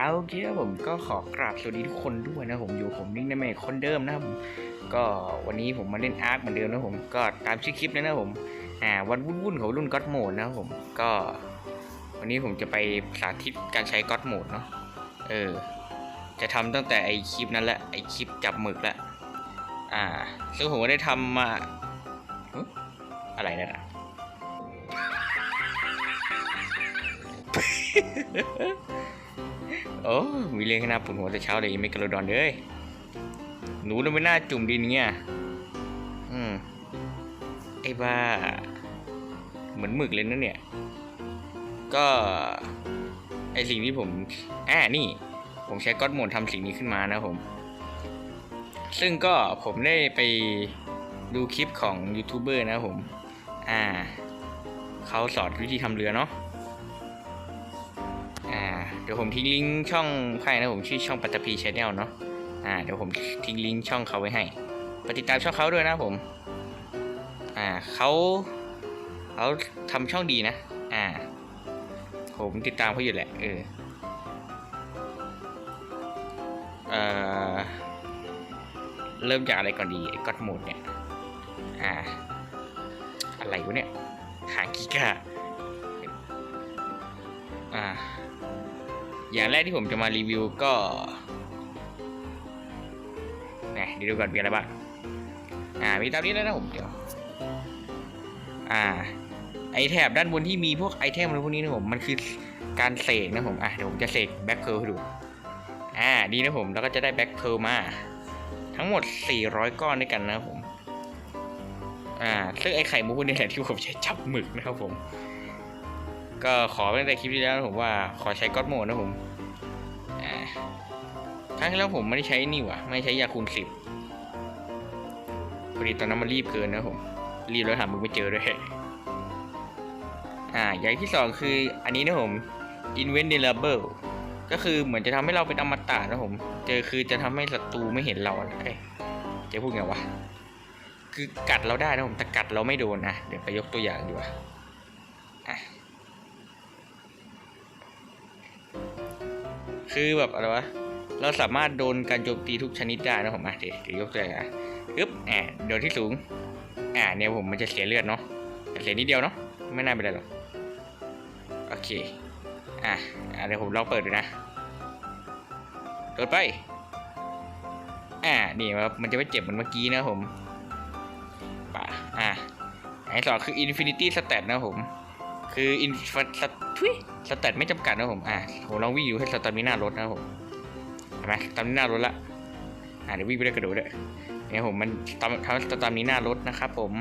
เอาโอเคครับผมก็ขอกราบสวัสดีทุกคนด้วยนะผมอยู่ผมนิ่งในเมฆคนเดิมนะผมก็วันนี้ผมมาเล่นอาร์คเหมือนเดิมนะผมก็ตามชื่อคลิปเลยนะผมอ่าวันวุ่นๆของรุ่นก็อดโหมดนะผมก็ วันนี้ผมจะไปสาธิตการใช้ก็อดโหมดเนาะเออ จะทำตั้งแต่ไอคลิปนั้นแหละไอคลิปจับหมึกละอ่าซึ่งผมก็ได้ทำมาอะไรเนยนะ โอ้มีเรื่องให้น่าปวดหัวแต่เช้าเลยไม่กระโดดเลยหนูน่ะไม่น่าจุ่มดินเงี้ยอืมไอ้บ้า เหมือนหมึกเลยนะเนี่ย ก็ ไอสิ่งที่ผมอ่านี่ ผมใช้ก้อนโหมดทำสิ่งนี้ขึ้นมานะผม ซึ่งก็ผมได้ไปดูคลิปของยูทูบเบอร์นะผม อ่า เขาสอนวิธีทำเรือเนาะ ดี๋ยวผมทิ้งลิงก์ช่องให้นะผมชื่อช่องปัตตพีชแนลเนาะอ่าเดี๋ยวผมทิ้งลิงก์ช่องเขาไว้ให้ไปติดตามช่องเขาด้วยนะผมอ่าเขาเขาทำช่องดีนะอ่า ผมติดตามเขาอยู่แหละเออเอ่อเริ่มจากอะไรก่อนดีไอ้ก็อดโหมดเนี่ยอ่าอะไรวะเนี่ยหางกิกะอ่า อย่างแรกที่ผมจะมารีวิวก็แหมเดี๋ยวดูก่อนมีอะไรบ้าง อ่า มีตามนี้แล้วนะผมเดี๋ยว อ่า ไอแถบด้านบนที่มีพวกไอเทมอะไรพวกนี้นะผม มันคือการเสกนะผม อะเดี๋ยวผมจะเสกแบ็คเพลให้ดู อ่า ดีนะผม แล้วก็จะได้แบ็คเพลมา ทั้งหมด 400 ก้อนด้วยกันนะผม อ่า ซึ่งไอไข่มุกนี่แหละที่ผมใช้จับหมึกนะครับผม ก็ขอตั้งแต่คลิปที่แล้วนะผมว่าขอใช้ก๊อตโหมดนะผมครั้งที่แล้วผมไม่ได้ใช้นี่วะไม่ใช้ยาคูณสิบพอดีตอนนั้นมันรีบเกินนะผม รีบแล้วหามึงไม่เจอด้วยอ่าอย่างที่สองคืออันนี้นะผม inventable ก็คือเหมือนจะทำให้เราเป็นอมตะนะผม เจอคือจะทำให้ศัตรูไม่เห็นเราอะเอ้ยจะพูดไงวะ คือกัดเราได้นะผมแต่กัดเราไม่โดนนะ เดี๋ยวไปยกตัวอย่างดีกว่า คือแบบอะไรวะ เราสามารถโดนการโจมตีทุกชนิดได้นะผมอะเดี๋ยวยกตัวอย่างอะอึ๊บอ่าโดนที่สูงอ่าเนี่ยผมมันจะเสียเลือดเนาะเสียนิดเดียวเนาะไม่น่าเป็นไรหรอกโอเคอะเดี๋ยวผมลองเปิดดูนะโดดไปอ่านี่ครับมันจะไม่เจ็บเหมือนเมื่อกี้นะผมป่ะอะอันที่สองคือ Infinity Stat นะผม คืออินฟสทุยสแตทไม่จำกัดนะผมอะผมลองวิ่งอยู่ให้สตามิน่าลดนะผมเห็นไหมสตามิน่าลดละอะเดี๋ยววิ่งไปได้กระโดดด้วยเนี่ยผมมันทำทำสตามิน่าลดนะครับผม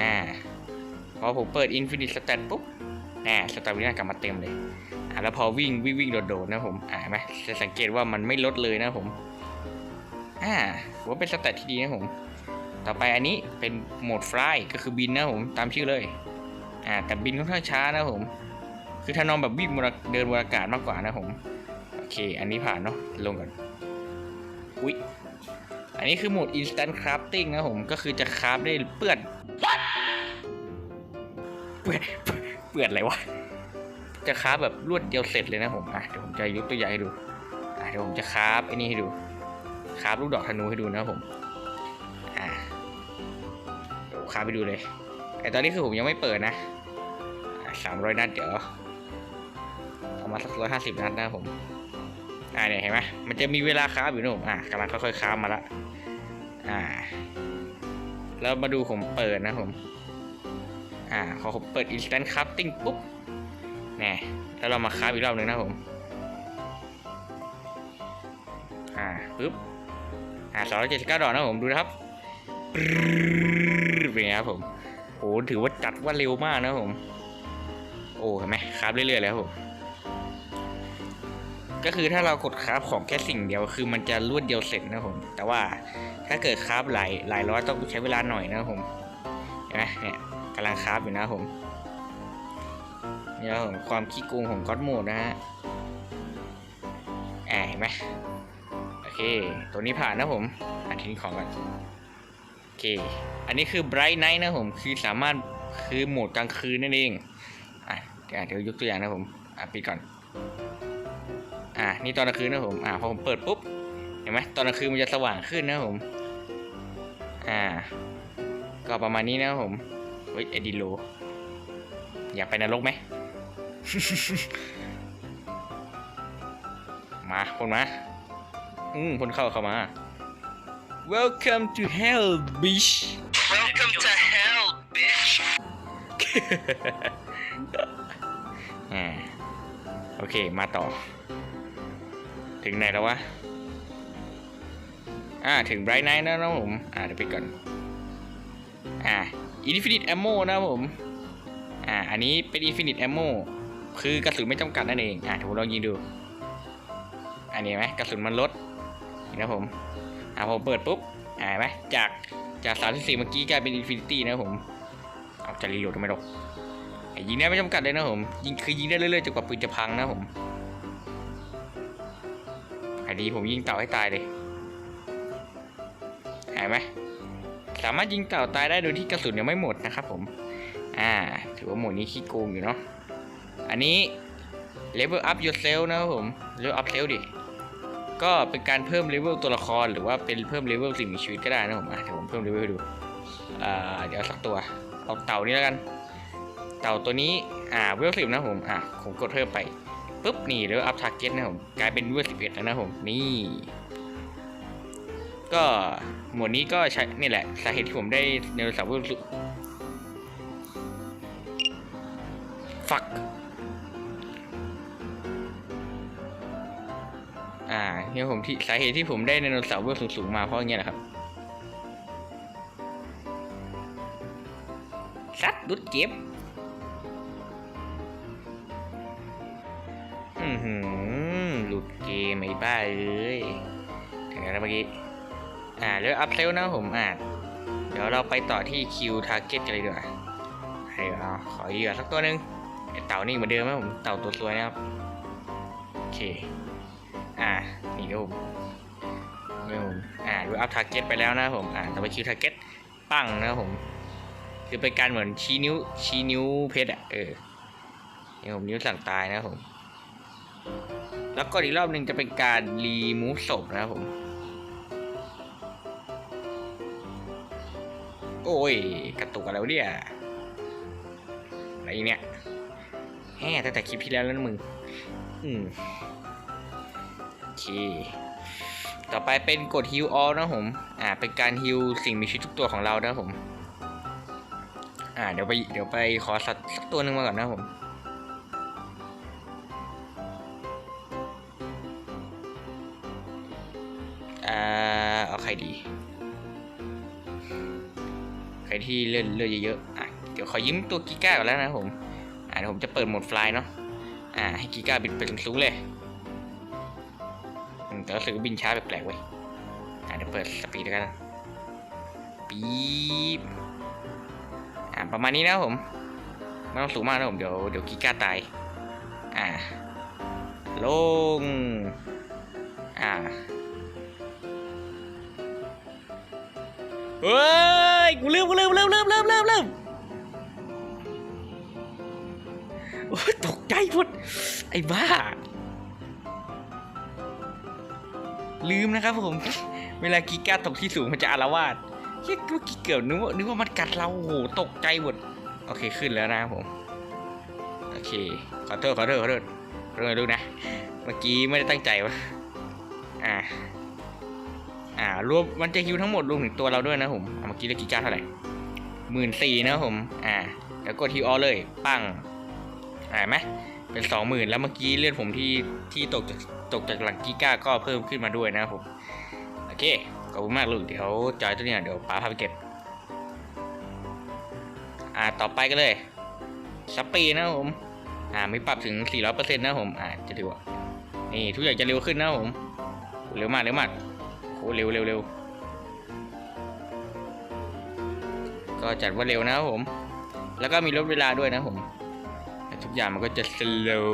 อ่าพอผมเปิด Infinite Stat ปุ๊บอ่าสตามิน่ากลับมาเต็มเลยอ่าแล้วพอวิ่งวิ่งวิ่งโดดๆนะผมอ่าเห็นไหมจะสังเกตว่ามันไม่ลดเลยนะผมอ่าผมว่าเป็นสแตทที่ดีนะผมต่อไปอันนี้เป็นโหมดฟลายก็คือบินนะผมตามชื่อเลย อ่าแต่บินค่อนข้างช้านะผม คือถ้านอนแบบวิ่งเดินบนอากาศมากกว่านะผม โอเค อันนี้ผ่านเนาะ ลงก่อน อุ๊ย อันนี้คือโหมด instant crafting นะผม ก็คือจะคราฟได้เปื้อน เปื้อน เปื้อนอะไรวะ จะคราฟแบบรวดเดียวเสร็จเลยนะผม อะ เดี๋ยวผมจะยกตัวอย่างให้ดู อะ เดี๋ยวผมจะคราฟไอ้นี่ให้ดู คราฟลูกดอกธนูให้ดูนะผม อ่าเดี๋ยวคราฟไปดูเลยไอตอนนี้คือผมยังไม่เปิดนะ สามร้อยนัดเดี๋ยวเอามาสักร้อยห้าสิบนัดนะผมอ่าเนี่ยเห็นไหมมันจะมีเวลาค้าอยู่นะผมอะกำลังค่อยๆค้ามาละอ่า แล้วมาดูผมเปิดนะผม อ่าพอผมเปิด instant crafting ปุ๊บแน่แล้วเรามาค้าอีกรอบหนึ่งนะผม อ่าปึ๊บอ่าสองร้อยเจ็ดสิบเก้าดอกนะผมดูนะครับเป็นไงครับผมโอ้ถือว่าจัดว่าเร็วมากนะผม โอ้เห็นไหมคราฟเรื่อยๆแล้วผมก็คือถ้าเรากดคราฟของแค่สิ่งเดียวคือมันจะรวดเดียวเสร็จนะผม แต่ว่าถ้าเกิดคราฟหลายหลายร้อยต้องใช้เวลาหน่อยนะผมเห็นไหมเนี่ยกำลังคราฟอยู่นะผมนี่ครับผมความขี้โกงของก็อดโหมดนะฮะแอบเห็นไหมโอเค ตัวนี้ผ่านนะผมอะทิ้งของก่อนโอเค อันนี้คือ Bright Night นะผม คือสามารถคือโหมดกลางคืนนั่นเอง เดี๋ยวยกตัวอย่างนะผมอะปิดก่อนอ่านี่ตอนกลางคืนนะผมอ่าพอผมเปิดปุ๊บเห็นไหมตอนกลางคืนมันจะสว่างขึ้นนะผมอ่า ก็ประมาณนี้นะผมเฮ้ยเอดิโลอยากไปนรกไหมมาคนมาอืมคนเข้าเข้ามา Welcome to hell bitch Welcome to hell, bitch. อ่าโอเคมาต่อ ถึงไหนแล้ววะ อ่า ถึง Bright Night แล้วนะผม อ่าเดี๋ยวไปก่อน อ่า Infinite Ammo นะผม อ่า อันนี้เป็น Infinite Ammo คือกระสุนไม่จำกัดนั่นเอง อ่าถูกลองยิงดู อันนี้ไหมกระสุนมันลดเห็นะผม อ่าพอเปิดปุ๊บ อ่าเห็นไหมจากจาก34เมื่อกี้กลายเป็น Infinity นะผม เอาจะรีโหลดทำไมหรอก ยิงได้ไม่จำกัดเลยนะผมยิงคือยิงได้เรื่อยๆจนกว่าปืนจะพังนะผมอันนี้ผมยิงเต่าให้ตายเลยเห็นไหมสามารถยิงเต่าตายได้โดยที่กระสุนยังไม่หมดนะครับผม อ่า ถือว่าโหมดนี้ขี้โกงอยู่เนาะอันนี้ level up yourself นะครับผม level up self ดิก็เป็นการเพิ่มเลเวลตัวละครหรือว่าเป็นเพิ่มเลเวลสิ่งมีชีวิตก็ได้นะผมเดี๋ยวผมเพิ่มเลเวลให้ดูอ่าเดี๋ยวสักตัว เอาเต่านี้แล้วกัน เต่าตัวนี้อ่าเวลสิบนะผมอ่าผมกดเพิ่มไปปุ๊บนี่แล้วอัพทาร์เก็ตนะผมกลายเป็นเวลสิบเอ็ดแล้วนะผมนี่ก็หมวดนี้ก็ใช้นี่แหละสาเหตุที่ผมได้เนวสาวเวลสุฟักอ่าเนี่ยผมที่สาเหตุที่ผมได้ไดโนเสาร์เวลสูงๆมาเพราะอย่างเงี้ยแหละครับซัดดุดเก็บ หือหลุดเกมไอ้บ้าเอ้ยถึงแล้วเมื่อกี้ อ่าแล้วอัพเซลนะผมอ่าเดี๋ยวเราไปต่อที่คิวทาร์เก็ตกันเลยดีกว่าให้เอาขอเหยื่อสักตัวหนึ่งไอเต่านี่เหมือนเดิมนะผมเต่าตัวสวยนะครับ โอเค อ่า นี่ครับผมนี่ผมอ่าดูอัพทาร์เก็ตไปแล้วนะผม อ่าต่อไปคิวทาร์เก็ตปั้งนะผม คือเป็นการเหมือนชี้นิ้วชี้นิ้วเพชรอะ เออนี่ผมนิ้วสั่งตายนะผม แล้วก็อีกรอบหนึ่งจะเป็นการรีมูฟศพนะครับผม โอ้ย กระตุกอะไรวะเนี่ย อะไรเนี่ยแฮ่ตั้งแต่คลิปที่แล้วแล้วมึง อืมโอเค ต่อไปเป็นกด heal all นะผม อ่า เป็นการ heal สิ่งมีชีวิตทุกตัวของเรานะผม อ่า เดี๋ยวไป เดี๋ยวไปขอสักสักตัวหนึ่งมาก่อนนะผม ที่เลื่อนเลื่อนเยอะๆอะเดี๋ยวขอยิ้มตัวกิก้าก่อนแล้วนะผมอ่าเดี๋ยวผมจะเปิดโหมดฟลายเนาะอ่าให้กิก้าบินไปสูงๆเลยแต่รู้สึกว่าบินช้าแปลกๆเว้ยอ่าเดี๋ยวเปิดสปีดกันปี๊บอ่าประมาณนี้นะผมไม่ต้องสูงมากนะผมเดี๋ยวเดี๋ยวกิก้าตายอ่าลงอ่า เฮ้ย กูลืมกูลืมลืมลืมลืมลืมลืมโอ้ยตกใจหมดไอ้บ้า ลืมนะครับผม เวลากีก้าตกที่สูงมันจะอารวาสเฮ้ยเมื่อกี้เกือบนึกว่านึกว่ามันกัดเราโอ้โหตกใจหมดโอเคขึ้นแล้วนะผม โอเค ขอโทษขอโทษขอโทษขอโทษลูกนะ เมื่อกี้ไม่ได้ตั้งใจวะอ่า อ่ารวมมันจะฮิวทั้งหมดรวมถึงตัวเราด้วยนะผมเมื่อกี้ได้กี่ก้าเท่าไหร่หมื่นสี่นะผม อ่า แล้วกดฮิวออเลย ปังอ่านไหมเป็นสองหมื่นแล้วเมื่อกี้เลือดผมที่ที่ตกจากตกจากหลังกีก้าก็เพิ่มขึ้นมาด้วยนะผม โอเค ขอบคุณมากลูกเดี๋ยวจอยตัวนี้เดี๋ยวป้าพาไปเก็บ อ่า ต่อไปกันเลยสปีนะผม อ่าไมีปรับถึง 400%นะครับผม อ่าจะถือว่า นี่ทุกอย่างจะเร็วขึ้นนะผม เร็วมาก เร็วมาก โอ้เร็วเร็วเร็วก็จัดว่าเร็วนะครับผม แล้วก็มีลดเวลาด้วยนะผมทุกอย่างมันก็จะ slow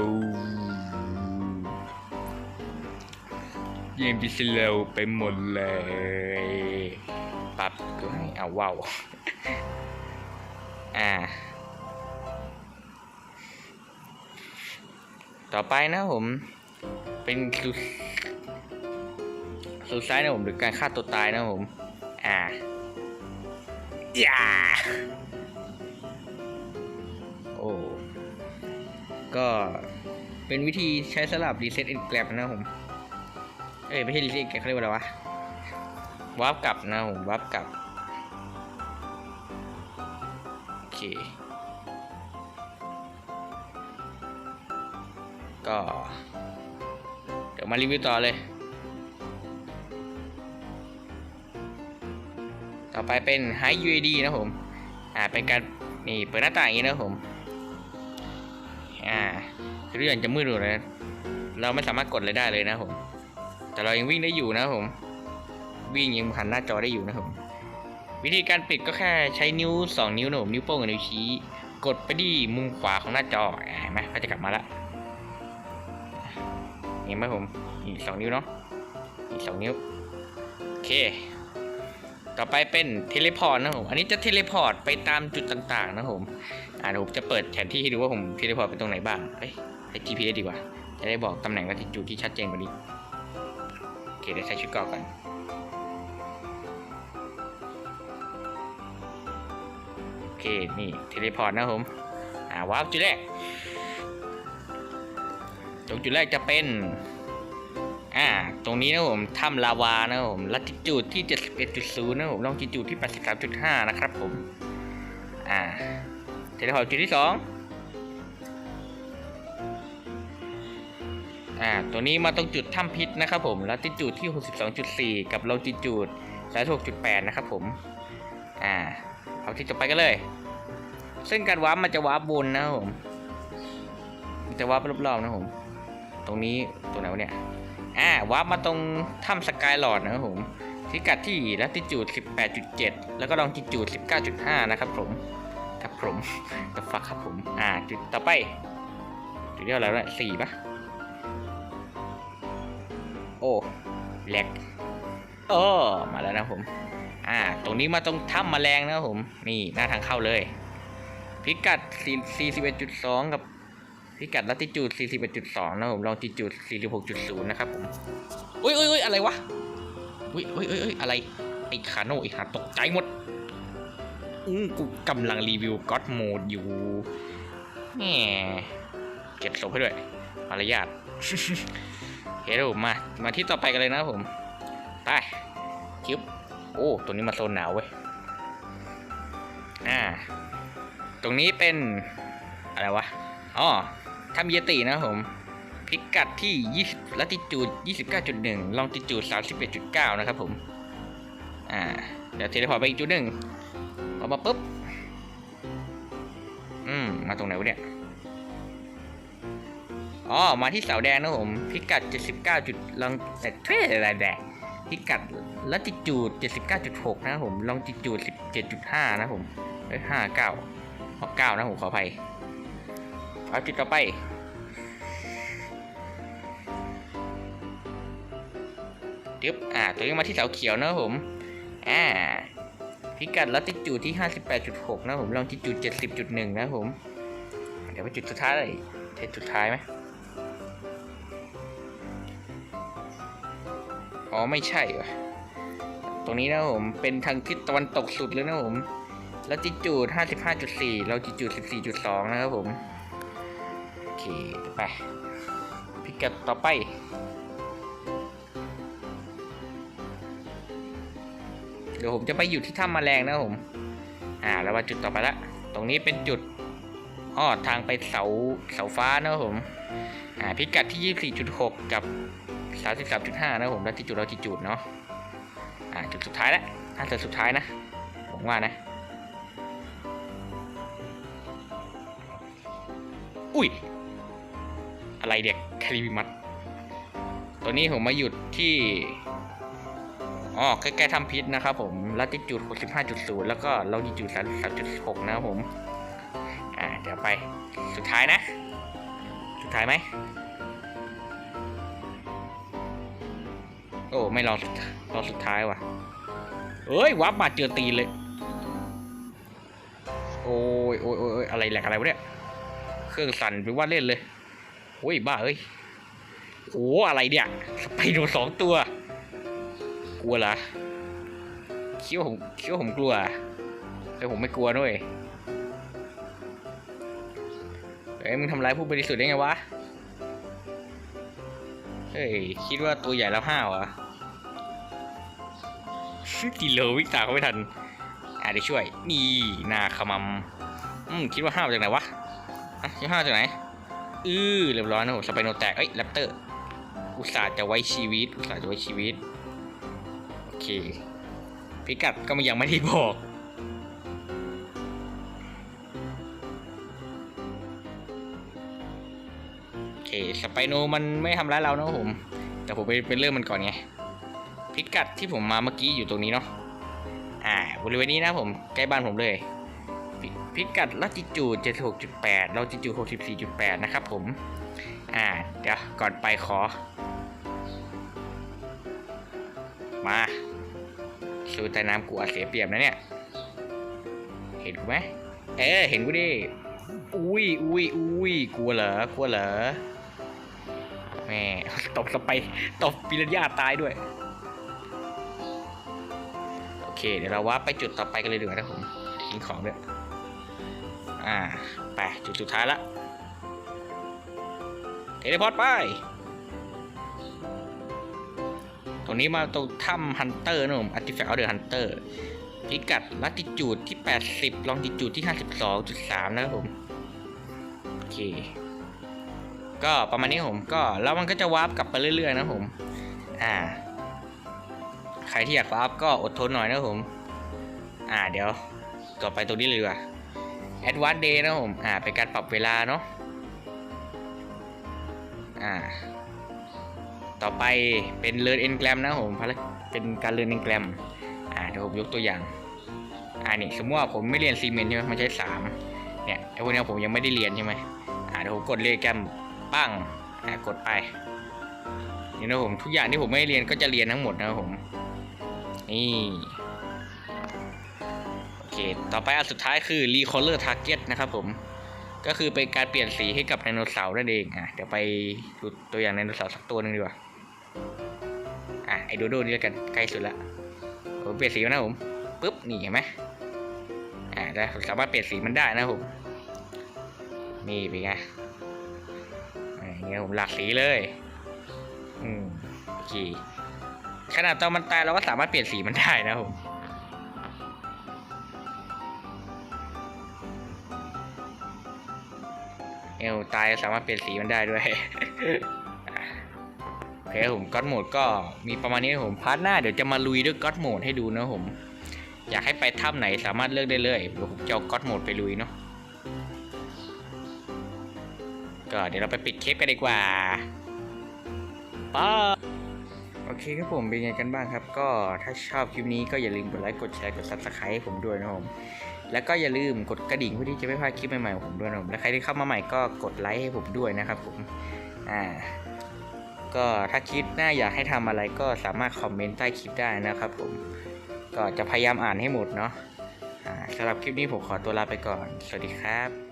เกมที่ slow ไปหมดเลยปรับก็ให้เอาว้าวอ่า ต่อไปนะผม เป็น สุดท้ายนะผมหรือการฆ่าตัวตายนะผม อ่าอย่าโอ้ก็เป็นวิธีใช้สลับรีเซ็ตเอ็นแกรบนะผม เอ้ยไม่ใช่รีเซ็ตแกรบเขาเรียกว่าอะไรวะวาร์ปกลับนะผมวาร์ปกลับโอเคก็ เดี๋ยวมารีวิวต่อเลย ต่อไปเป็น High UAD นะผมอ่าเป็นการนี่เปิดหน้าต่างอย่างนี้นะผมอ่าคือเรื่องจะมืดหมดเลยเราไม่สามารถกดอะไรได้เลยนะผมแต่เรายังวิ่งได้อยู่นะผมวิ่งยังหันหน้าจอได้อยู่นะผมวิธีการปิดก็แค่ใช้นิ้ว 2 นิ้วนะผมนิ้วโป้งกับนิ้วชี้กดไปที่มุมขวาของหน้าจออ่าเห็นไหมเขาจะกลับมาละเห็นไหมผมอีกสองนิ้วเนาะอีกสองนิ้วโอเค ต่อไปเป็นเทเลพอร์ตนะผม อันนี้จะเทเลพอร์ตไปตามจุดต่างๆ นะผม อ่าผมจะเปิดแผนที่ให้ดูว่าผมเทเลพอร์ตไปตรงไหนบ้าง เฮ้ยใช้ GPS ดีกว่า จะได้บอกตำแหน่งและจุดที่ชัดเจนกว่านี้ โอเคเดี๋ยวใช้ชุดเกราะก่อนโอเค นี่เทเลพอร์ตนะผม อ่าวาร์ปจุดแรกตรงจุดแรกจะเป็น อ่า ตรงนี้นะผมถ้ำลาวานะผมลัติจูดที่ 71.0นะผมลองจิจูดที่ 83.5 นะครับผม อ่าเทเลพอร์ตจุดที่สองอ่า ตัวนี้มาตรงจุดถ้ำพิษนะครับผมลัติจูดที่ 62.4 กับลองจิจูด36.8 นะครับผม อ่า เอาที่ต่อไปกันเลย ซึ่งการวาร์ปมันจะวาร์ปบนนะครับผม มันจะวาร์ปรอบๆนะผม ตรงนี้ตัวไหนวะเนี่ย อ่าวาร์ปมาตรงถ้ำสกายหลอดนะครับผมพิกัดที่ลัติจูด 18.7 แล้วก็ลองจิจูด 19.5 นะครับผมครับผม the fuck ครับผม อ่า จุดต่อไป จุดเท่าไหร่แล้วสี่ปะโอ้แหลกโอ้มาแล้วนะผม อ่า ตรงนี้มาตรงถ้ำแมลงนะครับผม นี่ หน้าทางเข้าเลย พิกัด41.2 กับ พิกัดลัติจูด 41.2 นะผมลองจิจูด 46.0 นะครับผม อุ้ยอุ้ยอุ้ยอะไรวะ อุ้ยอุ้ยอุ้ยอยอะไร ไอ้คาโน่ไอ้หาตกใจหมด อือกูกำลังรีวิวก็ d โหมดอยู่แหมเก็บศพให้ด้วย มารยาทเฮ้ยผมมา มาที่ต่อไปกันเลยนะครับผม ไปคิวโอ้ ตัวนี้มาโซนหนาวเว้ย อ่า ตรงนี้เป็น อะไรวะ อ๋อ ทำเยตินะครับผม พิกัดที่20ลัติจูด 29.1 ลองติจูด 31.9 นะครับผม อ่า เดี๋ยวเทเลพอร์ตไปอีกจุดหนึ่งพอมาปุ๊บ อืม มาตรงไหนวะเนี่ย อ๋อ มาที่เสาแดงนะครับผม พิกัด 79จุดลองแต่เท่อะไรแดงพิกัดลัติจูด 79.6 นะครับผม ลองติจูด 17.5 นะครับผมเอ้ย59 69 นะผมขออภัย เอาจุดต่อไป ดึบอ่า ตัวนี้มาที่เสาเขียวนะครับผม อ่า พิกัดลัติจูดที่ 58.6 นะผมลองจิจูด70.1 นะผม เดี๋ยวไปจุดสุดท้ายเลยเทจุดท้ายไหมอ๋อ ไม่ใช่วะตรงนี้นะผม เป็นทางทิศตะวันตกสุดเลยนะผมลัติจูด 55.4 เราจิจูด 14.2 นะครับผม เคไปพิกัดต่อไป เดี๋ยวผมจะไปอยู่ที่ถ้ำแมลงนะผม อ่า แล้วมาจุดต่อไปละตรงนี้เป็นจุดอ้อทางไปเสาเสาฟ้านะผม อ่าพิกัดที่ 24.6 กับ 33.5 นะครับผมแล้วที่จุดเราที่จุดเนาะ อ่าจุดสุดท้ายละน่าจะสุดท้ายนะ ผมว่านะ อุ้ย อะไรเด็กคาริบิมัสตัวนี้ผมมาหยุดที่อ๋อใกล้ๆทำพิษนะครับผมลัติจูด65.0 แล้วก็ลองจิจูด33.6 นะครับผม อ่า เดี๋ยวไป สุดท้ายนะ สุดท้ายไหม โอ้ ไม่รอรอสุดท้ายว่ะ เอ้ย วับมาเจอตีเลย โอ้ยโอ้ยโอ้ยโอ้ยอะไรแหลกอะไรวะเนี่ย เครื่องสั่นไปว่าเล่นเลย โอ้ยบ้าเอ้ยโอ้อะไรเนี่ยสไปโดสองตัว กลัวเหรอคิดว่าผมคิดว่าผมกลัวแต่ผมไม่กลัวด้วยเฮ้ยมึงทำร้ายผู้บริสุทธิ์ได้ไงวะเฮ้ยคิดว่าตัวใหญ่แล้วห้าวเหรอชื่อกิโลวิ่งตาเขาไม่ทันอะเดี๋ยวช่วย นี่หนาขมำอืมคิดว่าห้าวจากไหนวะอะคิดว่าห้าวจากไหน อือเรียบร้อยนะผมสไปโนแตก เอ้ยแรปเตอร์ อุตส่าห์จะไว้ชีวิต อุตส่าห์จะไว้ชีวิต โอเค พิกัดก็ยังไม่ได้บอก โอเค สไปโนมันไม่ทำร้ายเรานะผม แต่ผมไปเป็นเรื่องมันก่อนไง พิกัดที่ผมมาเมื่อกี้อยู่ตรงนี้เนาะ อ่า บริเวณนี้นะผม ใกล้บ้านผมเลย พิกัดลัติจูด76.8ลอติจูด64.8 นะครับผม อ่า เดี๋ยวก่อนไปขอ มาสู้ใต้น้ำกูอาเสียเปรียบนะเนี่ย เห็นกูไหมเออเห็นกูดิ อุ้ยอุ้ยอุ้ยกลัวเหรอกลัวเหรอแม่ตบสไปตบปิรัญญาตายด้วย โอเค เดี๋ยวเราว่าไปจุดต่อไปกันเลยดีกว่านะผมทิ้งของด้วย อ่า ไป จุดสุดท้ายละเทเลพอร์ตไปตรงนี้มาตรงถ้ำฮันเตอร์นะผมอาร์ติแฟกต์เดอร์ฮันเตอร์พิกัดลัติจูดที่ 80 ลองติจูดที่ 52.3 นะครับผม โอเค ก็ประมาณนี้ผมก็แล้วมันก็จะวาร์ปกลับไปเรื่อย ๆ นะผม อ่า ใครที่อยากวาร์ปก็อดทนหน่อยนะผม อ่าเดี๋ยวต่อไปตรงนี้เลยดีกว่า Advanced Day นะผม อ่า เป็นการปรับเวลาเนาะ อ่า ต่อไปเป็นเลิร์นเอนแกรมนะผมภารเป็นการเลิร์นเอนแกรม อ่า เดี๋ยวผมยกตัวอย่าง อ่านี่สมมติว่าผมไม่เรียนซีเมนต์ใช่ไหมมันใช้สามเนี่ยไอ้พวกเนี้ยผมยังไม่ได้เรียนใช่ไหมอ่าเดี๋ยวผมกดเรียนแกรมปั้ง อ่ากดไปนี่นะผมทุกอย่างที่ผมไม่เรียนก็จะเรียนทั้งหมดนะผม นี่ เค ต่อไปอันสุดท้ายคือ Recolor Target นะครับผม ก็คือเป็นการเปลี่ยนสีให้กับไดโนเสาร์นั่นเอง อะ เดี๋ยวไปดูตัวอย่างไดโนเสาร์สักตัวหนึ่งดีกว่า อะ ไอ้โดโดนี่แล้วกัน ใกล้สุดละผมเปลี่ยนสีนะผมปุ๊บ นี่เห็นไหมอ่าได้ผมสามารถเปลี่ยนสีมันได้นะผม นี่เป็นไงอ่าอย่างเงี้ยผมหลากสีเลย อืมโอเคขนาดตอนมันตายเราก็สามารถเปลี่ยนสีมันได้นะผม เอลตายสามารถเปลี่ยนสีมันได้ด้วยโอเคผมก็อดโหมดก็มีประมาณนี้ผมพาร์ทหน้าเดี๋ยวจะมาลุยด้วยก็อดโหมดให้ดูนะผม อยากให้ไปถ้ำไหนสามารถเลือกได้เลยเดี๋ยวผมจะเอาก็อดโหมดไปลุยเนาะก็เดี๋ยวเราไปปิดคลิปกันดีกว่าป้าโอเคครับผมเป็นไงกันบ้างครับ ก็ถ้าชอบคลิปนี้ก็อย่าลืมกดไลค์กดแชร์กด subscribe ให้ผมด้วยนะผม แล้วก็อย่าลืมกดกระดิ่งเพื่อที่จะไม่พลาดคลิปใหม่ๆของผมด้วยนะผมและใครที่เข้ามาใหม่ก็กดไลค์ให้ผมด้วยนะครับผมอ่าก็ถ้าคิดหน้าอยากให้ทำอะไรก็สามารถคอมเมนต์ใต้คลิปได้นะครับผมก็จะพยายามอ่านให้หมดเนาะอ่าสำหรับคลิปนี้ผมขอตัวลาไปก่อน สวัสดีครับ